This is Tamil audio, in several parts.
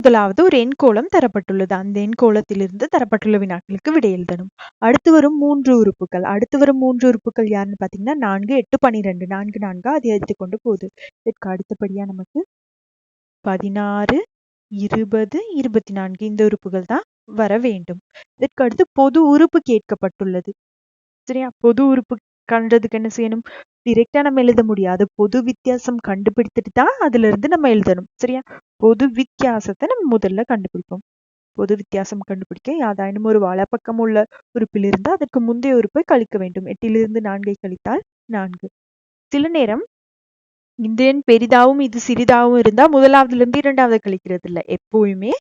முதலாவது ஒரு எண்கோளம் தரப்பட்டுள்ளது. அந்த எண்கோளத்திலிருந்து தரப்பட்டுள்ள வினாக்களுக்கு விடை எழுதணும் அடுத்து வரும் மூன்று உறுப்புகள். அடுத்து வரும் மூன்று உறுப்புகள் யாருன்னு பாத்தீங்கன்னா நான்கு எட்டு பன்னிரெண்டு நான்கு நான்கா அதிகரித்து கொண்டு போகுது. இதற்கு அடுத்தபடியா நமக்கு பதினாறு இருபது இருபத்தி நான்கு இந்த உறுப்புகள் தான் வர வேண்டும். இதற்கு அடுத்து பொது உறுப்பு கேட்கப்பட்டுள்ளது. சரியா? பொது உறுப்பு கண்டதுக்கு என்ன செய்யணும்? டிரெக்டா நம்ம எழுத முடியாது பொது வித்தியாசம் கண்டுபிடித்துட்டு தான் அதுல இருந்து நம்ம எழுதணும். சரியா? பொது வித்தியாசத்தை நம்ம முதல்ல கண்டுபிடிப்போம். பொது வித்தியாசம் கண்டுபிடிக்க யாதாயினும் ஒரு வலப்பக்கம் உள்ள உறுப்பில் இருந்து அதற்கு முந்தைய உறுப்பை கழிக்க வேண்டும். எட்டிலிருந்து நான்கை கழித்தால் நான்கு. சில நேரம் இந்த எண் பெரிதாவும் இது சிறிதாவும் இருந்தா முதலாவதுல இருந்து இரண்டாவது கழிக்கிறது இல்லை எப்பவுமே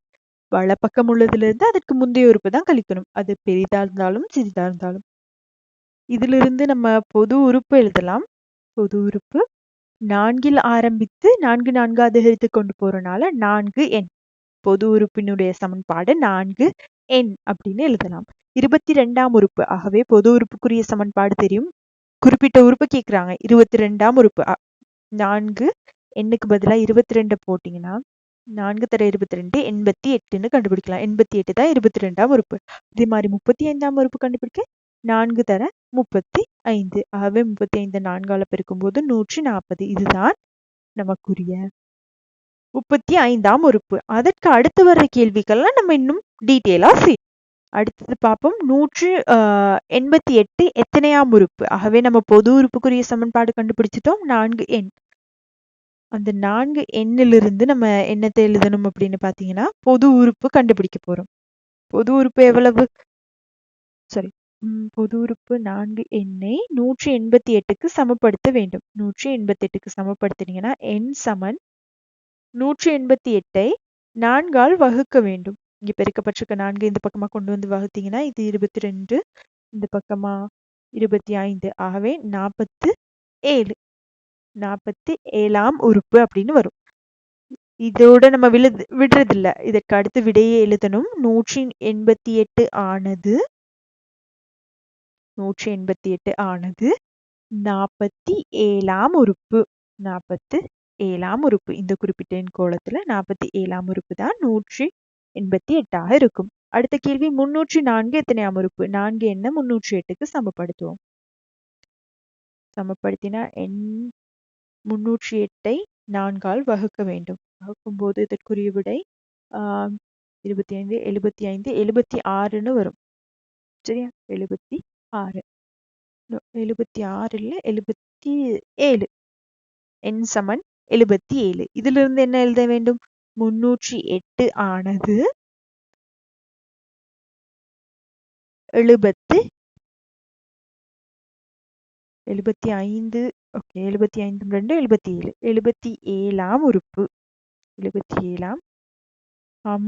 வலப்பக்கம் உள்ளதுல இருந்து அதற்கு முந்தைய உறுப்பு தான் கழிக்கணும். அது பெரிதா இருந்தாலும் சிறிதா இருந்தாலும். இதிலிருந்து நம்ம பொது உறுப்பு எழுதலாம். பொது உறுப்பு. நான்கில் ஆரம்பித்து நான்கு நான்கு அதிகரித்து கொண்டு போறனால நான்கு எண். பொது உறுப்பினுடைய சமன்பாடு நான்கு எண் அப்படின்னு எழுதலாம். இருபத்தி ரெண்டாம் உறுப்பு. ஆகவே பொது உறுப்புக்குரிய சமன்பாடு தெரியும். குறிப்பிட்ட உறுப்பு கேட்குறாங்க இருபத்தி ரெண்டாம் உறுப்பு. நான்கு எண்ணுக்கு பதிலாக இருபத்தி ரெண்டு போட்டிங்கன்னா நான்கு தர இருபத்தி ரெண்டு எண்பத்தி எட்டுன்னு கண்டுபிடிக்கலாம். எண்பத்தி எட்டு தான் இருபத்தி ரெண்டாம் உறுப்பு. இதே மாதிரி முப்பத்தி ஐந்தாம் உறுப்பு கண்டுபிடிக்க நான்கு தர முப்பத்தி ஐந்து. ஆகவே முப்பத்தி ஐந்து நான்கால பெருக்கும்போது நூற்றி நாற்பது. இதுதான் நமக்குரிய முப்பத்தி ஐந்தாம் உறுப்பு. அதற்கு அடுத்து வர்ற கேள்விகள்லாம் நம்ம இன்னும் டீட்டெயிலா செய்யும் அடுத்தது பார்ப்போம். நூற்று எண்பத்தி எட்டு எத்தனையாம் உறுப்பு? ஆகவே நம்ம பொது உறுப்புக்குரிய சமன்பாடு கண்டுபிடிச்சிட்டோம். நான்கு எண். அந்த நான்கு எண்ணிலிருந்து நம்ம என்னத்தை எழுதணும் அப்படின்னு பாத்தீங்கன்னா பொது உறுப்பு கண்டுபிடிக்க போறோம். பொது உறுப்பு எவ்வளவு? சாரி பொது உறுப்பு நான்கு எண்ணை நூற்றி எண்பத்தி எட்டுக்கு சமப்படுத்த வேண்டும். நூற்றி எண்பத்தி எட்டுக்கு சமப்படுத்தினீங்கன்னா எண் சமன் நூற்றி எண்பத்தி எட்டை நான்கால் வகுக்க வேண்டும். இங்கே பெருக்கப்பட்டிருக்க நான்கு இந்த பக்கமாக கொண்டு வந்து வகுத்தீங்கன்னா இது இருபத்தி ரெண்டு இந்த பக்கமா இருபத்தி ஐந்து. ஆகவே நாற்பத்து ஏழு நாற்பத்தி ஏழாம் உறுப்பு அப்படின்னு வரும். இதோட நம்ம விழுது விடுறதில்ல. இதற்கு அடுத்து விடையை எழுதணும். நூற்றி எண்பத்தி எட்டு ஆனது நூற்றி எண்பத்தி எட்டு ஆனது நாற்பத்தி ஏழாம் உறுப்பு. நாற்பத்து ஏழாம் உறுப்பு. இந்த குறிப்பிட்ட எண் கோலத்தில் நாற்பத்தி ஏழாம் உறுப்பு தான் நூற்றி எண்பத்தி எட்டாக இருக்கும். அடுத்த கேள்வி முன்னூற்றி நான்கு எத்தனையாம் உறுப்பு? நான்கு என்ன முன்னூற்றி எட்டுக்கு சமப்படுத்துவோம்? சமப்படுத்தினா எண் முன்னூற்றி எட்டை நான்கால் வகுக்க வேண்டும். வகுக்கும் போது இதற்குரிய விடை ஆஹ் இருபத்தி ஐந்து எழுபத்தி ஐந்து எழுபத்தி ஆறுன்னு வரும். சரியா? எழுபத்தி ஆறு. எழுபத்தி ஆறு இல்ல எழுபத்தி ஏழு. எண் சமன் எழுபத்தி ஏழு. இதிலிருந்து என்ன எழுத வேண்டும்? முன்னூற்றி எட்டு ஆனது எழுபத்து எழுபத்தி ஐந்து ஓகே எழுபத்தி ஐந்து ரெண்டு எழுபத்தி ஏழு. எழுபத்தி ஏழாம் உறுப்பு. எழுபத்தி ஏழாம்.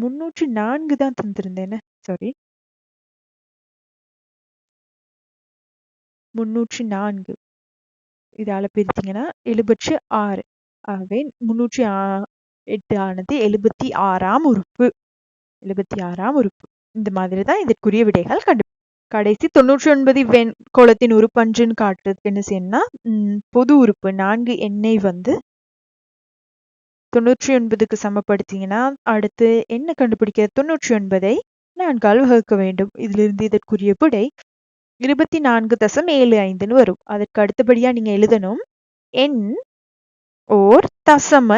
முன்னூற்றி நான்கு தான் தந்திருந்தேன் சாரி முன்னூற்றி நான்கு இதால பிரித்தீங்கன்னா எழுபற்றி ஆறு. ஆகவே முன்னூற்றி ஆ எட்டு ஆனது எழுபத்தி ஆறாம் உறுப்பு. எழுபத்தி ஆறாம் உறுப்பு. இந்த மாதிரி தான் இதற்குரிய விடைகள் கண்டு கடைசி தொண்ணூற்றி ஒன்பது வெண் கோலத்தின் உறுப்பன்றுன்னு காட்டுறதுக்கு என்ன செய்யணும்னா பொது உறுப்பு நான்கு எண்ணெய் வந்து தொண்ணூற்றி ஒன்பதுக்கு சமப்படுத்திங்கன்னா அடுத்து என்ன கண்டுபிடிக்க தொண்ணூற்றி ஒன்பதை நான்கால் வகுக்க வேண்டும். இதிலிருந்து இதற்குரிய விடை இருபத்தி நான்கு தசம் ஏழு ஐந்துன்னு வரும். அதற்கு அடுத்தபடியா நீங்க எழுதணும். எண் ஓர் தசம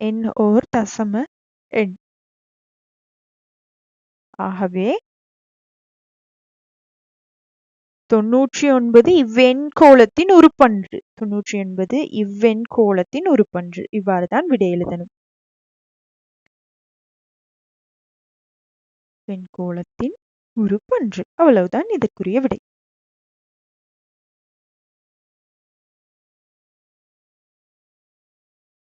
எண் ஓர் தசம எண். ஆகவே தொன்னூற்றி ஒன்பது இவ்வெண்கோளத்தின் உறுப்பன்று தொன்னூற்றி ஒன்பது இவ்வெண்கோளத்தின் உறுப்பன்று இவ்வாறுதான் விடை எழுதணும். வெண்கோளத்தின் உறுப்பன்று. அவ்வளவுதான் இதற்குரிய விடை.